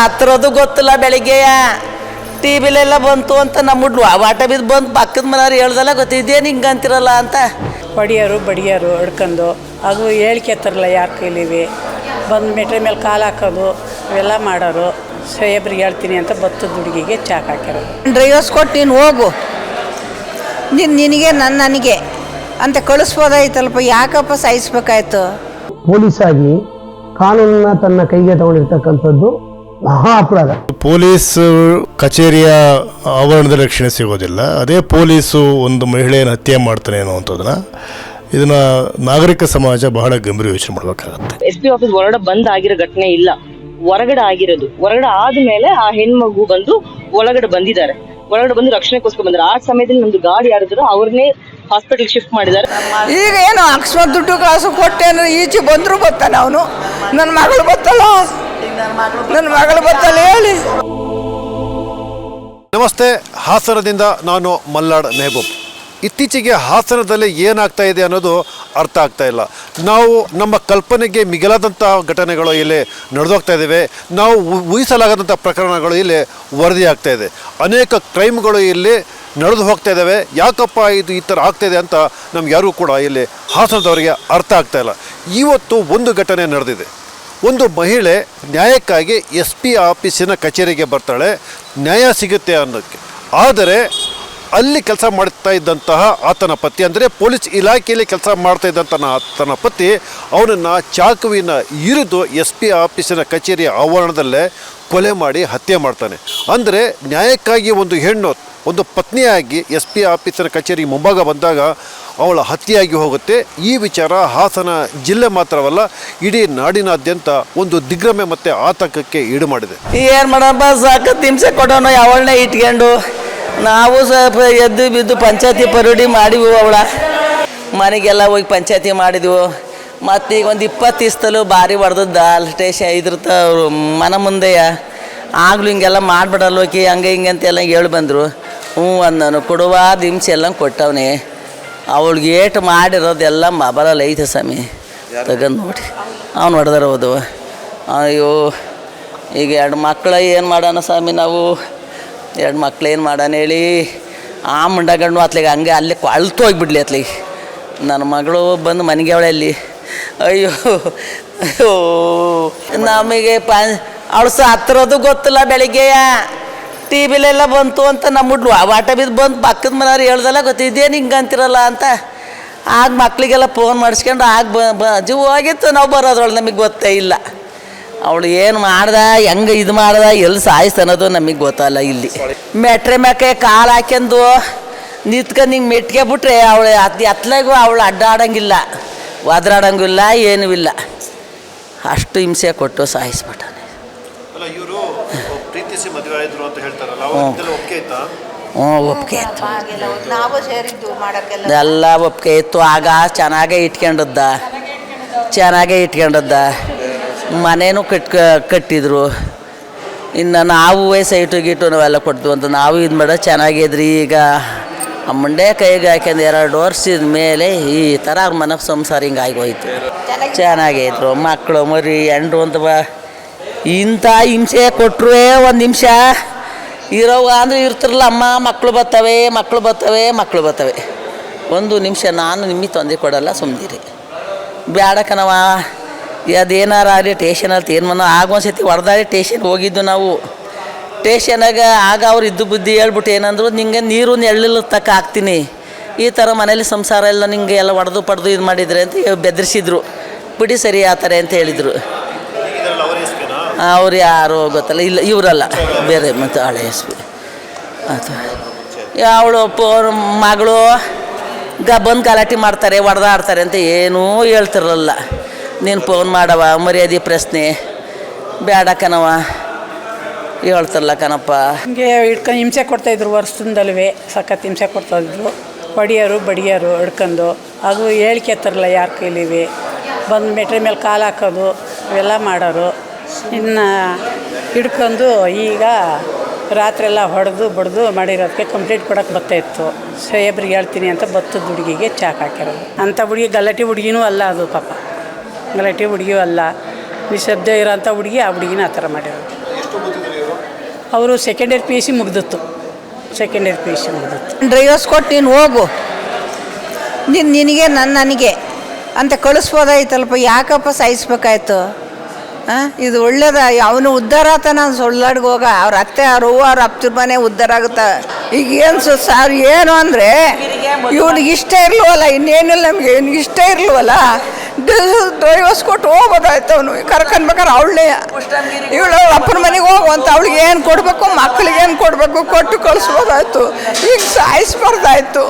ಹತ್ತಿರೋದು ಗೊತ್ತಿಲ್ಲ ಬೆಳಿಗ್ಗೆಯ. ಟಿ ವಿಲೆಲ್ಲ ಬಂತು ಅಂತ ನಮ್ಮ ವಾಟ ಬಿದ್ದು ಬಂದು ಪಕ್ಕದ ಮನೆಯವ್ರು ಹೇಳ್ದಲ್ಲ ಗೊತ್ತಿದ್ದೇನು ಹಿಂಗೆ ಅಂತಿರಲ್ಲ ಅಂತ. ಬಡಿಯರು ಬಡಿಯರು ಹಿಡ್ಕೊಂಡು ಅದು ಹೇಳ್ಕೆತ್ತಾರಲ್ಲ ಯಾರು ಕೈಲಿವಿ. ಬಂದು ಮೆಟ್ರೆ ಮೇಲೆ ಕಾಲು ಹಾಕೋದು ಇವೆಲ್ಲ ಮಾಡೋರು. ಸೇಬ್ರಿಗೆ ಹೇಳ್ತೀನಿ ಅಂತ ಬತ್ತು ಹುಡುಗಿಗೆ ಚಾಕ್ ಹಾಕಿರೋದು ಡ್ರೈವರ್ಸ್ ಕೊಟ್ಟು ನೀನು ಹೋಗು. ನೀನು ನಿನಗೆ ನನ್ನ ನನಗೆ. ಅಂತ ಕಳಿಸ್ಬೋದಾಯ್ತಲ್ಪ ಯಾಕಪ್ಪ ಸಾಯಿಸ್ಬೇಕಾಯ್ತು? ಪೊಲೀಸಾಗಿ ಆಗಿ ಕಾನೂನನ್ನ ತನ್ನ ಕೈಗೆ ತಗೊಂಡಿರ್ತಕ್ಕಂಥದ್ದು ಮಹಾ ಅಪರಾಧ ಪೊಲೀಸ್ ಕಚೇರಿಯ ಆವರಣದ ರಕ್ಷಣೆ ಸಿಗೋದಿಲ್ಲ. ಅದೇ ಪೊಲೀಸು ಒಂದು ಮಹಿಳೆಯನ್ನು ಹತ್ಯೆ ಮಾಡ್ತಾನೆ ಅನ್ನುವಂಥದ್ದನ್ನ ಇದನ್ನ ನಾಗರಿಕ ಸಮಾಜ ಬಹಳ ಗಂಭೀರ ಯೋಚನೆ ಮಾಡಬೇಕಾಗುತ್ತೆ. ಎಸ್ ಪಿ ಆಫೀಸ್ ಹೊರಗಡೆ ಬಂದ್ ಆಗಿರೋ ಘಟನೆ ಇಲ್ಲ. ಹೊರಗಡೆ ಆಗಿರೋದು. ಹೊರಗಡೆ ಆದ್ಮೇಲೆ ಆ ಹೆಣ್ಮಗು ಬಂದು ಒಳಗಡೆ ಬಂದಿದ್ದಾರೆ. ಒಳಗಡೆ ಬಂದು ರಕ್ಷಣೆಗೋಸ್ಕರ ಬಂದ್ರೆ ಆ ಸಮಯದಲ್ಲಿ ನಮ್ದು ಗಾಡಿ ಯಾರಿದ್ರು ಅವ್ರನ್ನೇ ಹಾಸ್ಪಿಟಲ್ ಶಿಫ್ಟ್ ಮಾಡಿದ್ದಾರೆ. ಈಗ ಏನು ಅಕಸ್ಮಾತ್ ದುಡ್ಡು ಕಾಸು ಅಂದ್ರೆ ಈಚೆ ಬಂದ್ರು ಬರ್ತಾನೆ ಅವನು. ನನ್ನ ಮಗಳು ಬತ್ತಲ್ಲ ನನ್ನ ಮಗಳು ಬತ್ತಲ್ಲ ಹೇಳಿ. ನಮಸ್ತೆ, ಹಾಸನದಿಂದ ನಾನು ಮಲ್ಲಾಡ್ ಮೆಹಬೂಬ್. ಇತ್ತೀಚೆಗೆ ಹಾಸನದಲ್ಲಿ ಏನಾಗ್ತಾ ಇದೆ ಅನ್ನೋದು ಅರ್ಥ ಆಗ್ತಾ ಇಲ್ಲ. ನಾವು ನಮ್ಮ ಕಲ್ಪನೆಗೆ ಮಿಗಿಲಾದಂಥ ಘಟನೆಗಳು ಇಲ್ಲಿ ನಡೆದೋಗ್ತಾ ಇದ್ದಾವೆ ನಾವು ಊಹಿಸಲಾಗದಂಥ ಪ್ರಕರಣಗಳು ಇಲ್ಲಿ ವರದಿ ಆಗ್ತಾ ಇದೆ. ಅನೇಕ ಕ್ರೈಮ್ಗಳು ಇಲ್ಲಿ ನಡೆದು ಹೋಗ್ತಾ ಇದ್ದಾವೆ ಯಾಕಪ್ಪ ಇದು ಈ ಥರ ಆಗ್ತಾ ಇದೆ ಅಂತ ನಮ್ಗೆ ಯಾರಿಗೂ ಕೂಡ ಇಲ್ಲಿ ಹಾಸನದವರಿಗೆ ಅರ್ಥ ಆಗ್ತಾ ಇಲ್ಲ. ಇವತ್ತು ಒಂದು ಘಟನೆ ನಡೆದಿದೆ. ಒಂದು ಮಹಿಳೆ ನ್ಯಾಯಕ್ಕಾಗಿ ಎಸ್ ಪಿ ಆಫೀಸಿನ ಕಚೇರಿಗೆ ಬರ್ತಾಳೆ, ನ್ಯಾಯ ಸಿಗುತ್ತೆ ಅನ್ನೋಕ್ಕೆ. ಆದರೆ ಅಲ್ಲಿ ಕೆಲಸ ಮಾಡ್ತಾ ಇದ್ದಂತಹ ಆತನ ಪತಿ, ಅಂದರೆ ಪೊಲೀಸ್ ಇಲಾಖೆಯಲ್ಲಿ ಕೆಲಸ ಮಾಡ್ತಾ ಇದ್ದಂಥ ಆತನ ಪತಿ, ಅವನನ್ನು ಚಾಕುವಿನ ಇರಿದು ಎಸ್ ಪಿ ಆಫೀಸಿನ ಕಚೇರಿಯ ಆವರಣದಲ್ಲೇ ಕೊಲೆ ಮಾಡಿ ಹತ್ಯೆ ಮಾಡ್ತಾನೆ. ಅಂದರೆ ನ್ಯಾಯಕ್ಕಾಗಿ ಒಂದು ಹೆಣ್ಣು ಒಂದು ಪತ್ನಿಯಾಗಿ ಎಸ್ ಪಿ ಆಫೀಸರ್ ಕಚೇರಿ ಮುಂಭಾಗ ಬಂದಾಗ ಅವಳ ಹತ್ಯೆಯಾಗಿ ಹೋಗುತ್ತೆ. ಈ ವಿಚಾರ ಹಾಸನ ಜಿಲ್ಲೆ ಮಾತ್ರವಲ್ಲ, ಇಡೀ ನಾಡಿನಾದ್ಯಂತ ಒಂದು ದಿಗ್ರಮೆ ಮತ್ತು ಆತಂಕಕ್ಕೆ ಈಡು ಮಾಡಿದೆ. ಏನು ಮಾಡಪ್ಪ ಸಾಕತ್ತು ತಿಂಸೆ ಕೊಡೋಣ ಅವಳನ್ನೇ ಇಟ್ಕೊಂಡು. ನಾವು ಸ್ವಲ್ಪ ಎದ್ದು ಬಿದ್ದು ಪಂಚಾಯತಿ ಪರೋಡಿ ಮಾಡಿವು ಅವಳ. ಮನೆಗೆಲ್ಲ ಹೋಗಿ ಪಂಚಾಯತಿ ಮಾಡಿದ್ವು. ಮತ್ತು ಈಗ ಒಂದು ಇಪ್ಪತ್ತು ಇಸ್ತಲು ಭಾರಿ ಹೊಡೆದದ್ದ ಅಲ್ಲಿ ಸ್ಟೇಷನ್ ಇದ್ರ ಮನ ಮುಂದೆಯ. ಆಗ್ಲೂ ಹಿಂಗೆಲ್ಲ ಮಾಡಿಬಿಡಲ್ಲೋಕಿ ಹಂಗೆ ಹಿಂಗೆ ಅಂತೆಲ್ಲ ಹೇಳಿ ಬಂದರು. ಹ್ಞೂ ನಾನು ಕೊಡುವ ಹಿಂಸೆ ಎಲ್ಲ ಕೊಟ್ಟವನೇ. ಅವಳಿಗೆ ಏಟು ಮಾಡಿರೋದೆಲ್ಲ ಮೊಬೈಲಲ್ಲಿ ಐತೆ ಸ್ವಾಮಿ. ತಗೊಂಡು ನೋಡಿ. ಅವ್ನು ಹೊಡೆದಾರ ಹೌದು ಅಯ್ಯೋ, ಈಗ ಎರಡು ಮಕ್ಕಳ ಏನು ಮಾಡೋಣ ಸ್ವಾಮಿ ನಾವು? ಎರಡು ಮಕ್ಳು ಏನು ಮಾಡೋಣ ಹೇಳಿ? ಆ ಮುಂಡಗಂಡು ಅತ್ಲಿಗೆ ಹಂಗೆ ಅಲ್ಲಿ ಅಳ್ತು ಹೋಗ್ಬಿಡ್ಲಿ ಅತ್ಲಿಗೆ ನನ್ನ ಮಗಳು ಬಂದು ಮನೆಗೆ ಅವಳೆ ಅಲ್ಲಿ. ಅಯ್ಯೋ ಅಯ್ಯೋ. ನಮಗೆ ಪ ಅವಳು ಹತ್ತಿರೋದು ಗೊತ್ತಿಲ್ಲ ಬೆಳಿಗ್ಗೆಯ. ಟಿ ವಿಲೆಲ್ಲ ಬಂತು ಅಂತ ನಮ್ಮ ಆ ವಾಟ ಬಿದ್ದು ಬಂದು ಪಕ್ಕದ ಮನೆಯವ್ರು ಹೇಳ್ದಲ್ಲ ಗೊತ್ತಿದ್ದೇನು ಹಿಂಗೆ ಅಂತಿರಲ್ಲ ಅಂತ? ಆಗ ಮಕ್ಕಳಿಗೆಲ್ಲ ಫೋನ್ ಮಾಡಿಸ್ಕೊಂಡು ಆಗ ಬ ಜೀವ ಹೋಗಿತ್ತು ನಾವು ಬರೋದ್ರೊಳಗೆ ನಮಗೆ ಗೊತ್ತೇ ಇಲ್ಲ. ಅವಳು ಏನು ಮಾಡ್ದ, ಹೆಂಗೆ ಇದು ಮಾಡ್ದ ಎಲ್ಲಿ ಸಾಯಿಸ್ತ ಅನ್ನೋದು ನಮಗೆ ಗೊತ್ತಲ್ಲ ಇಲ್ಲಿ. ಮೆಟ್ರೆ ಮ್ಯಾಕೆ ಕಾಲು ಹಾಕ್ಯಂದು ನಿಂತ್ಕೊಂಡು ಹಿಂಗೆ ಮೆಟ್ಗೆ ಬಿಟ್ರೆ ಅವಳು ಅತ್ ಎತ್ಲಾಗೂ ಅವಳು ಅಡ್ಡಾಡಂಗಿಲ್ಲ. ಒದ್ರಾಡಂಗಿಲ್ಲ ಏನೂ ಇಲ್ಲ. ಅಷ್ಟು ಹಿಂಸೆ ಕೊಟ್ಟು ಸಾಯಿಸ್ಬಿಟ್ಟಾನೆ. ಪ್ರೀತಿಸಿ ಮದುವೆ ಆಯಿದ್ರು ಅಂತ ಹೇಳ್ತಾರಲ್ಲ ಹ್ಞೂ. ಒಪ್ಪಿಗೆ ಆಯ್ತಾ ಹ್ಞೂ ಒಪ್ಪಿಗೆ ಇತ್ತು. ನಾವು ಸೇರಿದ್ದು ಮಾಡೋಕ್ಕೆಲ್ಲ. ಎಲ್ಲ ಒಪ್ಪಿಗೆ ಇತ್ತು. ಆಗ ಚೆನ್ನಾಗೇ ಇಟ್ಕೊಂಡಿದ್ದ. ಚೆನ್ನಾಗೇ ಇಟ್ಕೊಂಡದ್ದ. ಮನೇನೂ ಕಟ್ ಕಟ್ಟಿದ್ರು. ಇನ್ನು ನಾವು ಸೈಟು ಗೀಟು ನಾವೆಲ್ಲ ಕೊಡ್ತೀವಿ ಅಂತ ನಾವು ಇದು ಮಾಡೋ ಚೆನ್ನಾಗಿದ್ರಿ ಈಗ. ಆ ಮುಂಡೆ ಕೈಗೆ ಹಾಕ್ಯಂಡು ಎರಡು ವರ್ಷದ ಮೇಲೆ ಈ ಥರ ಅವ್ರ ಮನ ಸಂಸಾರ ಹಿಂಗೆ ಹೋಯ್ತು. ಚೆನ್ನಾಗಿದ್ರು ಮಕ್ಕಳು ಮರಿ ಎಂಡ್ರು ಅಂತ ಬ ಇಂಥ ಹಿಂಸೆ ಕೊಟ್ಟರು ಒಂದು ನಿಮಿಷ. ಇರೋವ ಅಂದ್ರೆ ಇರ್ತಿರಲ್ಲ, ಅಮ್ಮ ಮಕ್ಕಳು ಬರ್ತವೆ ಮಕ್ಕಳು ಬರ್ತವೆ ಮಕ್ಕಳು ಬರ್ತವೆ. ಒಂದು ನಿಮಿಷ ನಾನು ನಿಮಗೆ ತೊಂದರೆ ಕೊಡಲ್ಲ ಸುಮ್ಮನಿರಿ ಬೇಡ ಕಣವ ಅದೇನಾರ ಆಗಲಿ ಟೇಷನಲ್ಲಿ ತೀರ್ಮಾನ ಆಗೊಂದ್ಸತಿ ಹೊಡೆದಾಗಿ ಟೇಷನ್ಗೆ ಹೋಗಿದ್ದು ನಾವು. ಟೇಷನಾಗ ಆಗ ಅವ್ರು ಇದ್ದು ಬುದ್ಧಿ ಹೇಳ್ಬಿಟ್ಟು ಏನಂದ್ರು, ನಿಂಗೆ ನೀರು ನೆಳ್ಳಿಲ್ಲ ತಕ್ಕ ಹಾಕ್ತೀನಿ. ಈ ಥರ ಮನೇಲಿ ಸಂಸಾರ ಎಲ್ಲ ನಿಂಗೆ ಎಲ್ಲ ಹೊಡೆದು ಪಡೆದು ಇದು ಮಾಡಿದ್ರೆ ಅಂತ ಬೆದರಿಸಿದ್ರು. ಬಿಡಿ ಸರಿ ಆತಾರೆ ಅಂತ ಹೇಳಿದರು. ಅವ್ರು ಯಾರು ಗೊತ್ತಲ್ಲ, ಇಲ್ಲ, ಇವರಲ್ಲ. ಬೇರೆ ಮತ್ತು ಹಳೆ ಎಸ್ ಪಿ. ಅದು ಅವಳು ಪೋರ್ ಮಗಳು ಗ, ಬಂದು ಗಲಾಟೆ ಮಾಡ್ತಾರೆ ಹೊಡೆದಾಡ್ತಾರೆ ಅಂತ ಏನೂ ಹೇಳ್ತಿರಲ್ಲ ನೀನು ಫೋನ್ ಮಾಡವ ಮರ್ಯಾದೆ ಪ್ರಶ್ನೆ. ಬೇಡ ಕಣವ ಹೇಳ್ತಿರಲ್ಲ ಕಣಪ್ಪ. ಹಿಂಗೆ ಹಿಡ್ಕೊಂಡು ಹಿಂಸೆ ಕೊಡ್ತಾಯಿದ್ರು ವರ್ಷದಿಂದಲ್ವೇ. ಸಖತ್ ಹಿಂಸೆ ಕೊಡ್ತಾಯಿದ್ರು ಹೊಡಿಯೋರು ಬಡಿಯೋರು ಹಿಡ್ಕೊಂಡು ಅದು ಹೇಳ್ಕೆತ್ತಾರಲ್ಲ ಯಾರ ಕೈಲಿವಿ. ಬಂದು ಮೆಟ್ರಿ ಮೇಲೆ ಕಾಲು ಹಾಕೋದು, ಇವೆಲ್ಲ ಮಾಡೋರು. ಇನ್ನು ಹಿಡ್ಕೊಂಡು ಈಗ ರಾತ್ರಿ ಎಲ್ಲ ಹೊಡೆದು ಬಡ್ದು ಮಾಡಿರೋದಕ್ಕೆ ಕಂಪ್ಲೇಂಟ್ ಕೊಡೋಕೆ ಬರ್ತಾಯಿತ್ತು ಸೇಬ್ರಿಗೆ ಹೇಳ್ತೀನಿ ಅಂತ ಬತ್ತದ ಹುಡುಗಿಗೆ ಚಾಕ್ ಹಾಕಿರೋದು ಅಂಥ ಹುಡುಗಿ ಗಲಾಟೆ ಹುಡುಗಿನೂ ಅಲ್ಲ ಅದು ಪಾಪ. ಗಲಾಟೆ ಹುಡುಗಿಯೂ ಅಲ್ಲ. ನಿಶಬ್ದ ಇರೋಂಥ ಹುಡುಗಿ ಆ ಹುಡುಗಿನ ಆ ಥರ ಮಾಡಿರೋದು. ಅವರು second year P U C ಮುಗ್ದಿತ್ತು. Second year P U C ಮುಗ್ದಿತ್ತು. Drivers ಕೊಟ್ಟು ನೀನು ಹೋಗು. ನಿನ್ನ ನಿನಗೆ ನನ್ನ ನನಗೆ ಅಂತ ಕಳಿಸ್ಬೋದಾಯ್ತಲ್ಪ ಯಾಕಪ್ಪ ಸಾಯಿಸ್ಬೇಕಾಯ್ತು? ಇದು ಒಳ್ಳೇದ. ಅವನು ಉದ್ಧಾರ ಆತನ ಸೊಳ್ಳಾಡ್ಗೆ ಹೋಗ. ಅವ್ರ ಅತ್ತೆ, ಅವ್ರ ಹೂವು ಅವ್ರ ಅಪ್ತಿರ್ ಮನೆ ಉದ್ಧಾರ ಆಗುತ್ತ? ಈಗ ಏನು ಸಾರ್ ಏನು ಅಂದರೆ ಇವ್ನಿಗೆ ಇಷ್ಟ ಇರ್ಲವಲ್ಲ. ಇನ್ನೇನಿಲ್ಲ ನಮಗೆ. ಇವ್ನಿಗೆ ಇಷ್ಟ ಇರ್ಲವಲ್ಲ. ಡ್ರೈವರ್ಸ್ ಕೊಟ್ಟು ಹೋಗ್ಬೋದಾಯ್ತು ಅವನು. ಕರ್ಕೊಂಡ್ಬೇಕಾರೆ ಅವಳೆ ಇವಳು ಅಪ್ಪನ ಮನೆಗೆ ಹೋಗು ಅಂತ ಅವಳಿಗೆ ಏನು ಕೊಡಬೇಕು? ಮಕ್ಕಳಿಗೆ ಏನು ಕೊಡಬೇಕು? ಕೊಟ್ಟು ಕಳಿಸ್ಬೋದಾಯ್ತು. ಈಗ ಸಾಯಿಸ್ಬಾರ್ದಾಯ್ತು.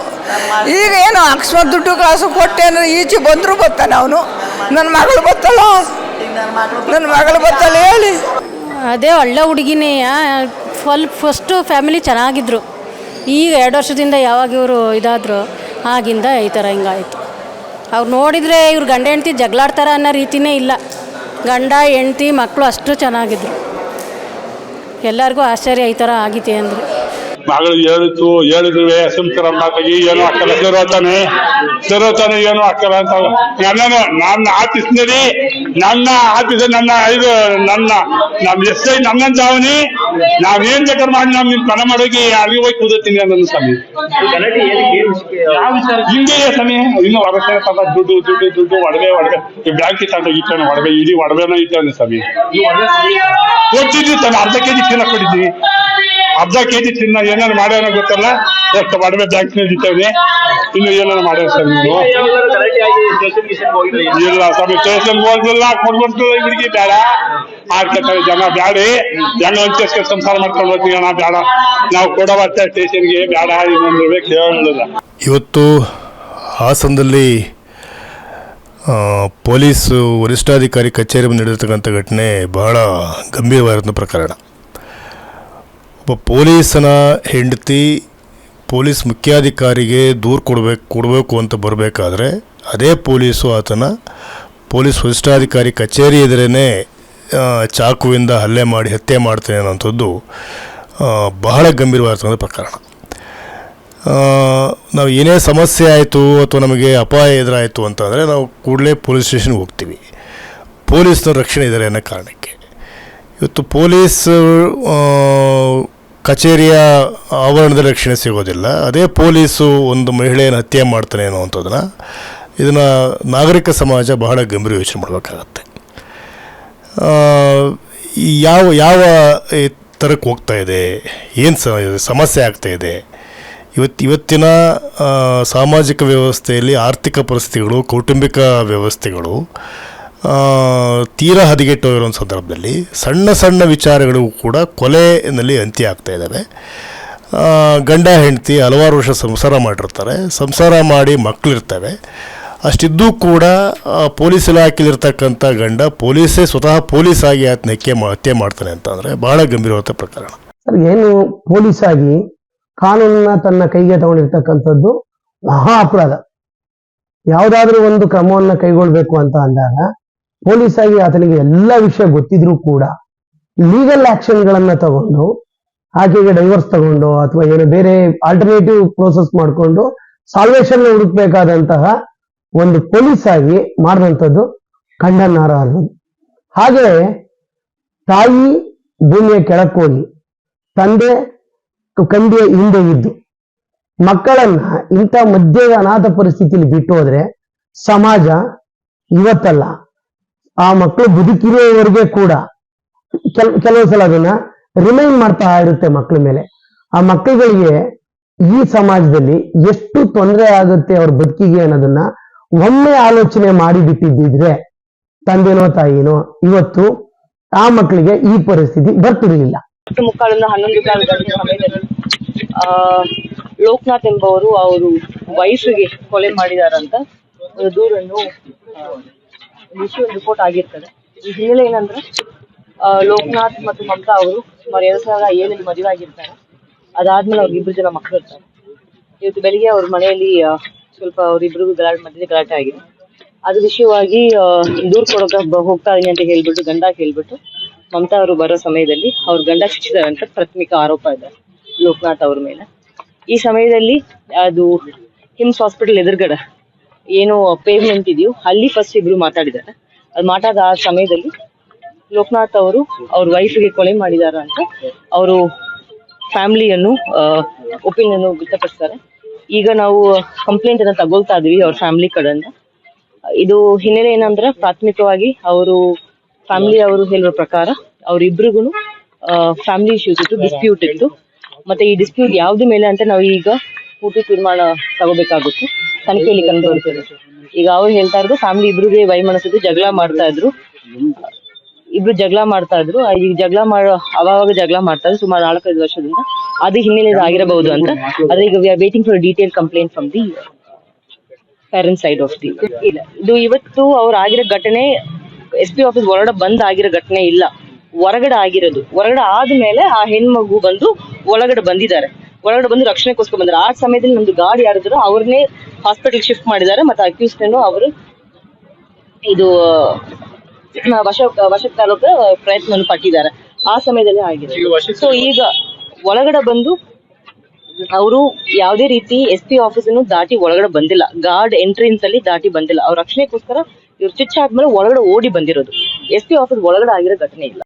ಈಗ ಏನು ಅಕಸ್ಮಾತ್ ದುಡ್ಡು ಕಾಸು ಕೊಟ್ಟೇನು ಈಚೆ ಬಂದರೂ ಬರ್ತಾನೆ ಅವನು? ನನ್ನ ಮಗಳು ಬತ್ತಲ್ಲ ನನ್ನ ಮಗಳ ಬತ್ತಲ್ಲ ಹೇಳಿ. ಅದೇ ಒಳ್ಳೆ ಹುಡುಗಿನೇ ಫಲ್ ಫಸ್ಟು ಫ್ಯಾಮಿಲಿ ಚೆನ್ನಾಗಿದ್ರು. ಈಗ ಎರಡು ವರ್ಷದಿಂದ ಯಾವಾಗ ಇವರು ಇದಾದರು, ಆಗಿಂದ ಈ ಥರ ಹಿಂಗಾಯಿತು. ಅವ್ರು ನೋಡಿದರೆ ಇವ್ರು ಗಂಡ ಹೆಂಡ್ತಿ ಜಗಳಾಡ್ತಾರ ಅನ್ನೋ ರೀತಿನೇ ಇಲ್ಲ. ಗಂಡ, ಹೆಂಡ್ತಿ ಮಕ್ಕಳು ಅಷ್ಟು ಚೆನ್ನಾಗಿದ್ರು. ಎಲ್ಲರಿಗೂ ಆಶ್ಚರ್ಯ ಈ ಥರ ಆಗಿದೆ ಅಂದರೆ. ಮಗಳು ಹೇಳಿತು ಹೇಳಿದ್ವಿ ಸುಮ್ಕರ ಮಾತಾಗಿ ಏನು ಹಾಕಲ್ಲ. ಸೇರೋತಾನೆ ಸೇರೋತಾನೆ ಏನು ಹಾಕಲ್ಲ ಅಂತ. ನನ್ನ ನನ್ನ ಆಫೀಸ್ನಲ್ಲಿ ನನ್ನ ಆಫೀಸ್ ನನ್ನ ಇದು ನನ್ನ ನಮ್ಮ ಎಸ್ ಐ ನನ್ನಂತ ಅವನಿ ನಾವೇನ್ ಬೇಕಾದ್ರೆ ಮಾಡಿ ನಮ್ ನಿಮ್ ಪಣ ಮಾಡೋಗಿ ಅಲ್ಲಿ ಹೋಗಿ ಕೂದತ್ತೀನಿ ನನ್ನ ಸ್ವಾಮಿ. ಹಿಂಗೆ ಸ್ವಾಮಿ ಇನ್ನು ಹೊರಗೆ ತಂದ ದುಡ್ಡು ದುಡ್ಡು ದುಡ್ಡು ಒಡವೆ ಒಡವೆ. ಈ ಬ್ಯಾಂಕ್ ತಂದ ಇಟ್ಟಾನೆ ಒಡವೆ ಇಡೀ ಒಡವೆನ ಇಟ್ಟಾನೆ ಸ್ವಾಮಿ. ಕೊಟ್ಟಿದ್ವಿ ತಾನೆ ಅರ್ಧ ಕೆಜಿ ಚೀಲ ಕೊಟ್ಟಿದ್ವಿ. ಅರ್ಧ ಕೆಜಿ ತಿನ್ನ ಏನಾರು ಮಾಡ್ಯಾನ ಗೊತ್ತಲ್ಲ? ಎಷ್ಟು ಒಡವೆ ಬ್ಯಾಂಕ್ನಲ್ಲಿ ಇಟ್ಟವ್ರೆ ಇನ್ನು ಏನಾರು ಮಾಡ್ಯಾರ ಸರ್ ನೀವು? ಇಲ್ಲ ಸ್ವಾಮಿ ಸ್ಟೇಷನ್ ಹೋಗಿಲ್ಲ ಕೊಡ್ಬಿಟ್ಟು ಹುಡುಗಿ ಬೇಡ. ಆಡ್ಕೊತಾರೆ ಜನ ಬ್ಯಾಡಿ. ಜನ ಹಂಚಿಸ್ಕೊಂಡು ಸಂಸಾರ ಮಾಡ್ಕೊಂಡು ಹೋಗ್ತೀವಿ ಅಣ್ಣ ಬೇಡ. ನಾವು ಕೊಡೋ ಬರ್ತಾ ಸ್ಟೇಷನ್ಗೆ ಬೇಡ, ಇನ್ನೊಂದು ಕೇಳಿಲ್ಲ ಇವತ್ತು ಹಾಸನದಲ್ಲಿ ಪೊಲೀಸ್, ವರಿಷ್ಠಾಧಿಕಾರಿ ಕಚೇರಿ ಮುಂದೆ ನಡೆದಿರ್ತಕ್ಕಂಥ ಘಟನೆ ಬಹಳ ಗಂಭೀರವಾಗಿರೋ ಪ್ರಕರಣ. ಪೊಲೀಸನ ಹೆಂಡತಿ ಪೊಲೀಸ್ ಮುಖ್ಯಾಧಿಕಾರಿಗೆ ದೂರು ಕೊಡಬೇಕು ಕೊಡಬೇಕು ಅಂತ ಬರಬೇಕಾದ್ರೆ ಅದೇ ಪೊಲೀಸು ಆತನ ಪೊಲೀಸ್ ವರಿಷ್ಠಾಧಿಕಾರಿ ಕಚೇರಿ ಎದುರೇ ಚಾಕುವಿಂದ ಹಲ್ಲೆ ಮಾಡಿ ಹತ್ಯೆ ಮಾಡ್ತೇನೆ ಅನ್ನೋಂಥದ್ದು ಬಹಳ ಗಂಭೀರವಾದ ಪ್ರಕರಣ. ನಾವು ಏನೇ ಸಮಸ್ಯೆ ಆಯಿತು ಅಥವಾ ನಮಗೆ ಅಪಾಯ ಎದುರಾಯಿತು ಅಂತಂದರೆ ನಾವು ಕೂಡಲೇ ಪೊಲೀಸ್ ಸ್ಟೇಷನ್ಗೆ ಹೋಗ್ತೀವಿ. ಪೊಲೀಸ್ನವ್ರ ರಕ್ಷಣೆ ಇದ್ದಾರೆ ಅನ್ನೋ ಕಾರಣಕ್ಕೆ. ಇವತ್ತು ಪೊಲೀಸ್ ಕಚೇರಿಯ ಆವರಣದಲ್ಲಿ ರಕ್ಷಣೆ ಸಿಗೋದಿಲ್ಲ. ಅದೇ ಪೊಲೀಸು ಒಂದು ಮಹಿಳೆಯನ್ನು ಹತ್ಯೆ ಮಾಡ್ತಾನೆ ಅನ್ನುವಂಥದ್ದನ್ನು ಇದನ್ನು ನಾಗರಿಕ ಸಮಾಜ ಬಹಳ ಗಂಭೀರ ಯೋಚನೆ ಮಾಡಬೇಕಾಗತ್ತೆ. ಯಾವ ಯಾವ ಥರಕ್ಕೆ ಹೋಗ್ತಾ ಇದೆ? ಏನು ಸಮಸ್ಯೆ ಆಗ್ತಾ ಇದೆ? ಇವತ್ತು ಇವತ್ತಿನ ಸಾಮಾಜಿಕ ವ್ಯವಸ್ಥೆಯಲ್ಲಿ ಆರ್ಥಿಕ ಪರಿಸ್ಥಿತಿಗಳು, ಕೌಟುಂಬಿಕ ವ್ಯವಸ್ಥೆಗಳು ತೀರಾ ಹದಗೆಟ್ಟೋಗಿರೋ ಸಂದರ್ಭದಲ್ಲಿ ಸಣ್ಣ ಸಣ್ಣ ವಿಚಾರಗಳು ಕೂಡ ಕೊಲೆಯಲ್ಲಿ ಅಂತ್ಯ ಆಗ್ತಾ ಇದ್ದಾವೆ. ಗಂಡ, ಹೆಂಡತಿ ಹಲವಾರು ವರ್ಷ ಸಂಸಾರ ಮಾಡಿರ್ತಾರೆ. ಸಂಸಾರ ಮಾಡಿ ಮಕ್ಕಳಿರ್ತವೆ ಅಷ್ಟಿದ್ದೂ ಕೂಡ ಪೊಲೀಸ್ ಇಲಾಖೆಯಲ್ಲಿರ್ತಕ್ಕಂಥ ಗಂಡ ಪೊಲೀಸೇ ಸ್ವತಃ ಪೊಲೀಸ್ ಆಗಿ ಆತನ ಹತ್ಯೆ ಹತ್ಯೆ ಮಾಡ್ತಾನೆ ಅಂತಂದರೆ ಬಹಳ ಗಂಭೀರವಾದ ಪ್ರಕರಣ. ಸರ್, ಏನು ಪೊಲೀಸ್ ಆಗಿ ಕಾನೂನನ್ನ ತನ್ನ ಕೈಗೆ ತಗೊಂಡಿರ್ತಕ್ಕಂಥದ್ದು ಮಹಾ ಅಪರಾಧ. ಯಾವುದಾದ್ರೂ ಒಂದು ಕ್ರಮವನ್ನು ಕೈಗೊಳ್ಬೇಕು ಅಂತ ಅಂದಾಗ ಪೊಲೀಸ್ ಆಗಿ ಆತನಿಗೆ ಎಲ್ಲ ವಿಷಯ ಗೊತ್ತಿದ್ರೂ ಕೂಡ ಲೀಗಲ್ ಆಕ್ಷನ್ಗಳನ್ನ ತಗೊಂಡು, ಆಕೆಗೆ ಡೈವರ್ಸ್ ತಗೊಂಡು ಅಥವಾ ಏನೋ ಬೇರೆ ಆಲ್ಟರ್ನೇಟಿವ್ ಪ್ರೋಸೆಸ್ ಮಾಡಿಕೊಂಡು ಸಾಲ್ವೇಷನ್ ಹುಡುಕ್ಬೇಕಾದಂತಹ ಒಂದು ಪೊಲೀಸ್ ಆಗಿ ಮಾಡಿದಂಥದ್ದು ಖಂಡನಾರ್ಹದ್ದು ಹಾಗೆ ತಾಯಿ ಭೂಮಿಯ ಕೆಳಕ್ಕೋಗಿ ತಂದೆ ಕಂಡಿಯ ಹಿಂದೆ ಇದ್ದು, ಮಕ್ಕಳನ್ನ ಇಂಥ ಮಧ್ಯದ ಅನಾಥ ಪರಿಸ್ಥಿತಿಯಲ್ಲಿ ಬಿಟ್ಟು ಹೋದ್ರೆ ಸಮಾಜ ಇವತ್ತಲ್ಲ. ಆ ಮಕ್ಕಳು ಬದುಕಿರೋವರೆಗೆ ಕೂಡ ಕೆಲ್, ಕೆಲವು ಸಲ ಅದನ್ನ ರಿಮೈಂಡ್ ಮಾಡ್ತಾ ಇರುತ್ತೆ ಮಕ್ಕಳ ಮೇಲೆ. ಆ ಮಕ್ಕಳಿಗೆ ಈ ಸಮಾಜದಲ್ಲಿ ಎಷ್ಟು ತೊಂದರೆ ಆಗುತ್ತೆ ಅವ್ರ ಬದುಕಿಗೆ ಅನ್ನೋದನ್ನ ಒಮ್ಮೆ ಆಲೋಚನೆ ಮಾಡಿ ಬಿಟ್ಟಿದ್ದಿದ್ರೆ ತಂದೆನೋ, ತಾಯಿನೋ ಇವತ್ತು ಆ ಮಕ್ಕಳಿಗೆ ಈ ಪರಿಸ್ಥಿತಿ ಬರ್ತಿರ್ಲಿಲ್ಲ. ಸಮಯದಲ್ಲಿ, ಆ, ಲೋಕನಾಥ್ ಎಂಬವರು ಅವರು ವಯಸ್ಸಿಗೆ ಕೊಲೆ ಮಾಡಿದಾರಂತ ದೂರನ್ನು ಇಶ್ಯೂ ರಿಪೋರ್ಟ್ ಆಗಿರ್ತದೆ. ಈ ಹಿನ್ನೆಲೆ ಏನಂದ್ರೆ ಲೋಕನಾಥ್ ಮತ್ತು ಮಮತಾ ಅವರು ಸುಮಾರು ಎರಡ್ ಸಾವಿರದ ಏಳಲ್ಲಿ ಮದುವೆ ಆಗಿರ್ತಾರೆ ಅದಾದ್ಮೇಲೆ ಅವ್ರಿಗೆ ಇಬ್ರು ಜನ ಮಕ್ಕಳು ಇರ್ತಾರೆ. ಇವತ್ತು ಬೆಳಿಗ್ಗೆ ಅವ್ರ ಮನೆಯಲ್ಲಿ ಸ್ವಲ್ಪ ಅವರಿಬ್ರಿಗೂ ಗಲಾಟೆ ಮಧ್ಯೆ ಗಲಾಟೆ ಆಗಿದೆ. ಅದ್ರ ವಿಷಯವಾಗಿ ದೂರ್ ಕೊಡೋಕೆ ಹೋಗ್ತಾ ಇದೀನಿ ಅಂತ ಹೇಳ್ಬಿಟ್ಟು, ಗಂಡ ಹೇಳ್ಬಿಟ್ಟು ಮಮತಾ ಅವರು ಬರೋ ಸಮಯದಲ್ಲಿ ಅವ್ರ ಗಂಡ ಶಿಕ್ಷಿದ್ದಾರೆ ಅಂತ ಪ್ರಾಥಮಿಕ ಆರೋಪ ಇದೆ ಲೋಕನಾಥ್ ಅವ್ರ ಮೇಲೆ. ಈ ಸಮಯದಲ್ಲಿ ಅದು ಹಿಮ್ಸ್ ಹಾಸ್ಪಿಟಲ್ ಎದುರುಗಡೆ ಏನು ಪೇಮೆಂಟ್ ಇದೆಯೋ, ಅಲ್ಲಿ ಫಸ್ಟ್ ಇಬ್ರು ಮಾತಾಡಿದ್ದಾರೆ. ಅದು ಮಾತಾಡಿದ ಆ ಸಮಯದಲ್ಲಿ ಲೋಕನಾಥ್ ಅವರು ಅವ್ರ ವೈಫ್ಗೆ ಕೊಲೆ ಮಾಡಿದಾರ ಅಂತ ಅವರು ಫ್ಯಾಮಿಲಿಯನ್ನು ಒಪಿನಿಯನ್ ವ್ಯಕ್ತಪಡಿಸ್ತಾರೆ ಈಗ ನಾವು ಕಂಪ್ಲೇಂಟ್ ಅನ್ನ ತಗೊಳ್ತಾ ಇದೀವಿ ಅವ್ರ ಫ್ಯಾಮಿಲಿ ಕಡೆಯಿಂದ. ಇದು ಹಿನ್ನೆಲೆ ಏನಂದ್ರೆ ಪ್ರಾಥಮಿಕವಾಗಿ ಅವರು ಫ್ಯಾಮಿಲಿ ಅವರು ಹೇಳುವ ಪ್ರಕಾರ ಅವ್ರಿಬ್ರಿಗೂ ಫ್ಯಾಮಿಲಿ ಇಶ್ಯೂಸ್ ಇತ್ತು ಡಿಸ್ಪ್ಯೂಟ್ ಇತ್ತು. ಮತ್ತೆ ಈ ಡಿಸ್ಪ್ಯೂಟ್ ಯಾವ್ದು ಮೇಲೆ ಅಂತ ನಾವು ಈಗ ಕೂತು ತೀರ್ಮಾನ ತಗೋಬೇಕಾಗುತ್ತೆ. ತನಿಖೆಯಲ್ಲಿ ಕಂಡು ಬರ್ತದೆ ಈಗ ಅವ್ರು ಹೇಳ್ತಾ ಇರೋದು ಫ್ಯಾಮಿಲಿ ಇಬ್ರಿಗೆ ವೈಮನಸ್ಸಿದ್ದು ಜಗಳ ಮಾಡ್ತಾ ಇದ್ರು. ಇಬ್ರು ಜಗಳ ಮಾಡ್ತಾ ಇದ್ರು. ಈಗ ಜಗಳ ಮಾಡೋ ಅವಾಗ ಜಗಳ ಮಾಡ್ತಾ ಇದ್ರು, ಸುಮಾರು ನಾಲ್ಕೈದು ವರ್ಷದಿಂದ. ಅದು ಹಿನ್ನೆಲೆ ಆಗಿರಬಹುದು ಅಂತ. ಆದ್ರೆ ಈಗ we are waiting for detail complaint from the parent side of the ಇಲ್ಲ. ಇದು ಇವತ್ತು ಅವ್ರು ಆಗಿರೋ ಘಟನೆ ಎಸ್ ಪಿ ಆಫೀಸ್ ಹೊರಗಡೆ ಬಂದ್ ಆಗಿರೋ ಘಟನೆ ಇಲ್ಲ. ಹೊರಗಡೆ ಆಗಿರೋದು. ಹೊರಗಡೆ ಆದ್ಮೇಲೆ ಆ ಹೆಣ್ಮಗು ಬಂದು ಒಳಗಡೆ ಬಂದಿದ್ದಾರೆ. ಒಳಗಡೆ ಬಂದು ರಕ್ಷಣೆಗೋಸ್ಕರ ಬಂದ್ರೆ. ಆ ಸಮಯದಲ್ಲಿ ನಮ್ದು ಗಾಡಿ ಯಾರಿದ್ರು ಅವ್ರನ್ನೇ ಹಾಸ್ಪಿಟಲ್ ಶಿಫ್ಟ್ ಮಾಡಿದ್ದಾರೆ ಮತ್ತೆ ಅಕ್ಯೂಸ್ಡ್ ಅವರು ಇದು ವಶಕ್ ವಶ ವಶಕ್ಕೆ ತಾಲೂಕು ಪ್ರಯತ್ನ ಪಟ್ಟಿದ್ದಾರೆ. ಆ ಸಮಯದಲ್ಲಿ ಆಗಿದೆ. ಸೊ ಈಗ ಒಳಗಡೆ ಬಂದು ಅವರು ಯಾವುದೇ ರೀತಿ ಎಸ್ ಪಿ ಆಫೀಸ್ ಅನ್ನು ದಾಟಿ ಒಳಗಡೆ ಬಂದಿಲ್ಲ. ಗಾರ್ಡ್ ಎಂಟ್ರೆನ್ಸ್ ಅಲ್ಲಿ ದಾಟಿ ಬಂದಿಲ್ಲ. ಅವ್ರ ರಕ್ಷಣೆಗೋಸ್ಕರ ಇವ್ರು ಚುಚ್ಚ ಆದ್ಮೇಲೆ ಒಳಗಡೆ ಓಡಿ ಬಂದಿರೋದು. ಎಸ್ ಪಿ ಆಫೀಸ್ ಒಳಗಡೆ ಆಗಿರೋ ಘಟನೆ ಇಲ್ಲ.